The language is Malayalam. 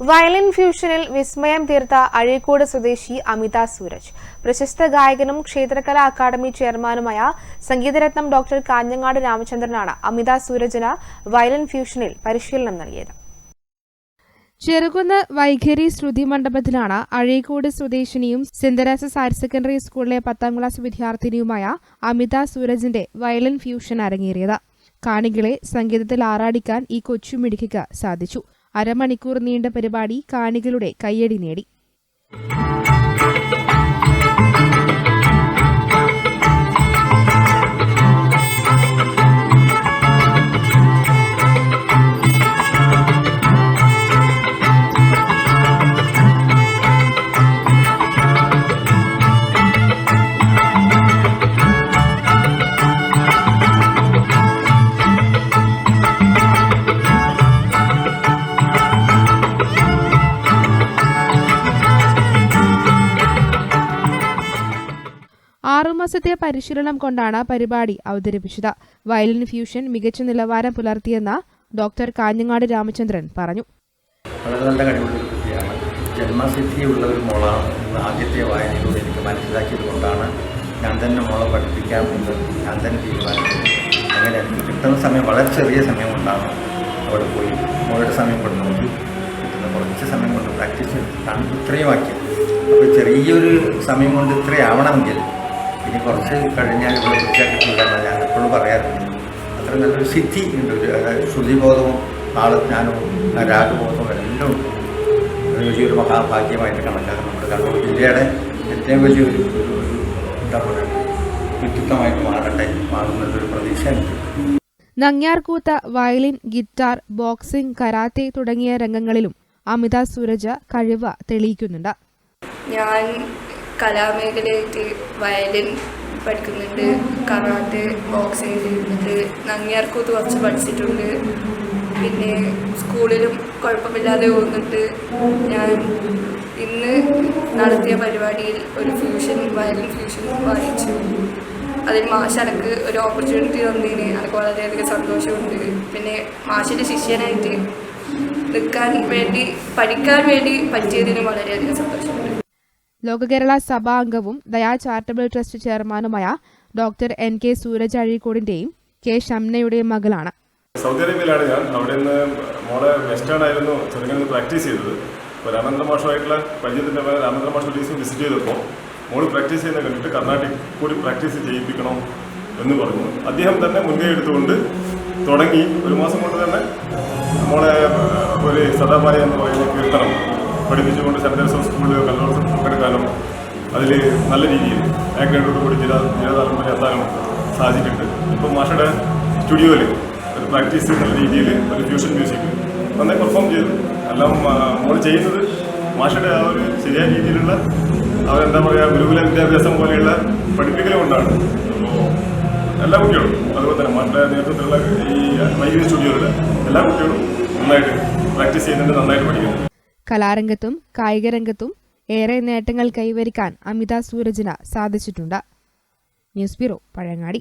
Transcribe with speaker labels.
Speaker 1: വയലിൻ ഫ്യൂഷനിൽ വിസ്മയം തീർത്ത അഴീക്കോട് സ്വദേശി അമിത സൂരജ്. പ്രശസ്ത ഗായകനും ക്ഷേത്രകലാ അക്കാദമി ചെയർമാനുമായ സംഗീതരത്നം ഡോക്ടർ കാഞ്ഞങ്ങാട് രാമചന്ദ്രനാണ് അമിത സൂരജിന് വയലിൻ ഫ്യൂഷനിൽ പരിശീലനം നൽകിയത്.
Speaker 2: ചെറുകുന്ന് വൈഖരി ശ്രുതി മണ്ഡപത്തിലാണ് അഴീക്കോട് സ്വദേശിനിയും സെന്തരാസസ് ഹയർ സെക്കൻഡറി സ്കൂളിലെ പത്താം ക്ലാസ് വിദ്യാർത്ഥിനിയുമായ അമിത സൂരജിന്റെ വയലിൻ ഫ്യൂഷൻ അരങ്ങേറിയത്. കാണികളെ സംഗീതത്തിൽ ആറാടിക്കാൻ ഈ കൊച്ചു കൊച്ചുമിടുക്കിക്ക് സാധിച്ചു. അരമണിക്കൂർ നീണ്ട പരിപാടി കാണികളുടെ കയ്യടി നേടി ആറുമാസത്തെ പരിശീലനം കൊണ്ടാണ് പരിപാടി അവതരിപ്പിച്ചത്. വയലിൻ ഫ്യൂഷൻ മികച്ച നിലവാരം പുലർത്തിയെന്ന് ഡോക്ടർ കാഞ്ഞങ്ങാട് രാമചന്ദ്രൻ പറഞ്ഞു.
Speaker 3: വളരെ നല്ല കഴിവുള്ള ജന്മസിദ്ധിയുള്ള ഒരു മോളാണ്. ആദ്യത്തെ വായനയിലൂടെ എനിക്ക് മനസ്സിലാക്കിയത് കൊണ്ടാണ് ഞാൻ തന്നെ മോളെ പഠിപ്പിക്കാം എന്ന് ഞാൻ തന്നെ തീരുമാനിച്ചത്. അങ്ങനെ കിട്ടുന്ന സമയം വളരെ ചെറിയ സമയം കൊണ്ടാണ് അവിടെ പോയി മോളുടെ സമയം കൊണ്ട് നോക്കി. കിട്ടുന്ന കുറച്ച് സമയം കൊണ്ട് പ്രാക്ടീസ് ചെയ്തിട്ടാണ് ഇത്രയും ആക്കിയത്. അപ്പോൾ ചെറിയൊരു സമയം കൊണ്ട് ഇത്രയാവണമെങ്കിൽ ഇനി കുറച്ച് കഴിഞ്ഞാൽ ഇവിടെ വൃത്തിയാക്കിയിട്ടില്ല എന്ന് ഞാൻ എപ്പോഴും പറയാറുണ്ട്. അത്ര നല്ലൊരു സിദ്ധി ഉണ്ട് ഒരു അതായത് ശ്രുതിബോധവും ആളജ്ഞാനവും രാഗബോധവും എല്ലാം ഉണ്ട്. അത് വലിയൊരു മഹാഭാഗ്യമായിട്ട് കണക്കാക്കുന്നത് നമ്മുടെ കണ്ണൂർ ജില്ലയുടെ ഏറ്റവും വലിയൊരു ഒരു ഒരു എന്താ പറയുക വ്യക്തിത്വമായിട്ട് മാറട്ടെ മാറുന്നൊരു പ്രതീക്ഷ എനിക്ക്
Speaker 2: Nangiarkoothu violin guitar boxing karate തുടങ്ങിയ രംഗങ്ങളിലും അമിത സുരജ കഴിവ് തെളിയിക്കുന്നുണ്ട്.
Speaker 4: ഞാൻ കലാമേഖലയായിട്ട് വയലിൻ പഠിക്കുന്നുണ്ട് കറാട്ടെ ബോക്സിങ് ചെയ്യുന്നുണ്ട് നങ്ങിയാർക്കൂത്ത് കുറച്ച് പഠിച്ചിട്ടുണ്ട്. പിന്നെ സ്കൂളിലും കുഴപ്പമില്ലാതെ പോകുന്നുണ്ട്. ഞാൻ ഇന്ന് നടത്തിയ പരിപാടിയിൽ ഒരു ഫ്യൂഷൻ വയലിൻ ഫ്യൂഷൻ വായിച്ചു. അതിൽ മാഷ് എനിക്ക് ഒരു ഓപ്പർച്യൂണിറ്റി തന്നതിന് എനിക്ക് വളരെയധികം സന്തോഷമുണ്ട്. പിന്നെ മാഷിന്റെ ശിഷ്യനായിട്ട് നിൽക്കാൻ വേണ്ടി പഠിക്കാൻ വേണ്ടി പറ്റിയതിന് വളരെയധികം സന്തോഷമുണ്ട്.
Speaker 2: ലോകകേരള സഭാ അംഗവും ദയാ ചാരിറ്റബിൾ ട്രസ്റ്റ് ചെയർമാനുമായ ഡോക്ടർ എൻ കെ സൂരജ് അഴീക്കോടിന്റെയും കെ ഷംനയുടെയും മകളാണ്.
Speaker 5: സൗദി അറേബ്യയിലാണ് ഞാൻ അവിടെ നിന്ന് മോളെ വെസ്റ്റേൺ ആയിരുന്നു ചെറുങ്ങനെ പ്രാക്ടീസ് ചെയ്തത്. അപ്പോൾ രാമേന്ദ്ര മാഷുമായിട്ടുള്ള പരിചയത്തിന്റെ മേലെ രാമേന്ദ്ര മാഷ് വിസിറ്റ് ചെയ്തപ്പോൾ മോൾ പ്രാക്ടീസ് ചെയ്യുന്ന കണ്ടിട്ട് കർണാട്ടിക് കൂടി പ്രാക്ടീസ് ചെയ്യിപ്പിക്കണം എന്ന് പറഞ്ഞു. അദ്ദേഹം തന്നെ മുൻകൈ എടുത്തുകൊണ്ട് തുടങ്ങി. ഒരു മാസം കൊണ്ട് തന്നെ മോളെ ഒരു സദാപായ എന്ന് പറയുന്ന കീർത്തനം പഠിപ്പിച്ചുകൊണ്ട് സെന്റ് ജോസഫ് സ്കൂളിൽ കലോത്സവം പങ്കെടുക്കാനും അതിൽ നല്ല രീതിയിൽ ആഗ്രഹത്തോടു കൂടി ജില്ലാ ജില്ലാതലം വരെ എത്താനും സാധിച്ചിട്ടുണ്ട് ഇപ്പോൾ മാഷയുടെ സ്റ്റുഡിയോയിൽ ഒരു പ്രാക്ടീസ് നല്ല രീതിയിൽ ഒരു ഫ്യൂഷൻ മ്യൂസിക് നന്നായി പെർഫോം ചെയ്തു. എല്ലാം നമ്മൾ ചെയ്യുന്നത് മാഷയുടെ ആ ഒരു ശരിയായ രീതിയിലുള്ള അവരെന്താ പറയുക ഗുരുകുല വിദ്യാഭ്യാസം പോലെയുള്ള പഠിപ്പിക്കൽ കൊണ്ടാണ്. എല്ലാ കുട്ടികളും അതുപോലെ തന്നെ മാഷയുടെ നേതൃത്വത്തിലുള്ള ഈ വൈദ്യുതി സ്റ്റുഡിയോയിൽ എല്ലാ കുട്ടികളും നന്നായിട്ട് പ്രാക്ടീസ് ചെയ്യുന്നുണ്ട് നന്നായിട്ട് പഠിക്കുന്നു
Speaker 2: കലാരംഗത്തും കായികരംഗത്തും ഏറെ നേട്ടങ്ങൾ കൈവരിക്കാൻ അമിത സൂരജിന് സാധിച്ചിട്ടുണ്ട്. News bureau Pazhangadi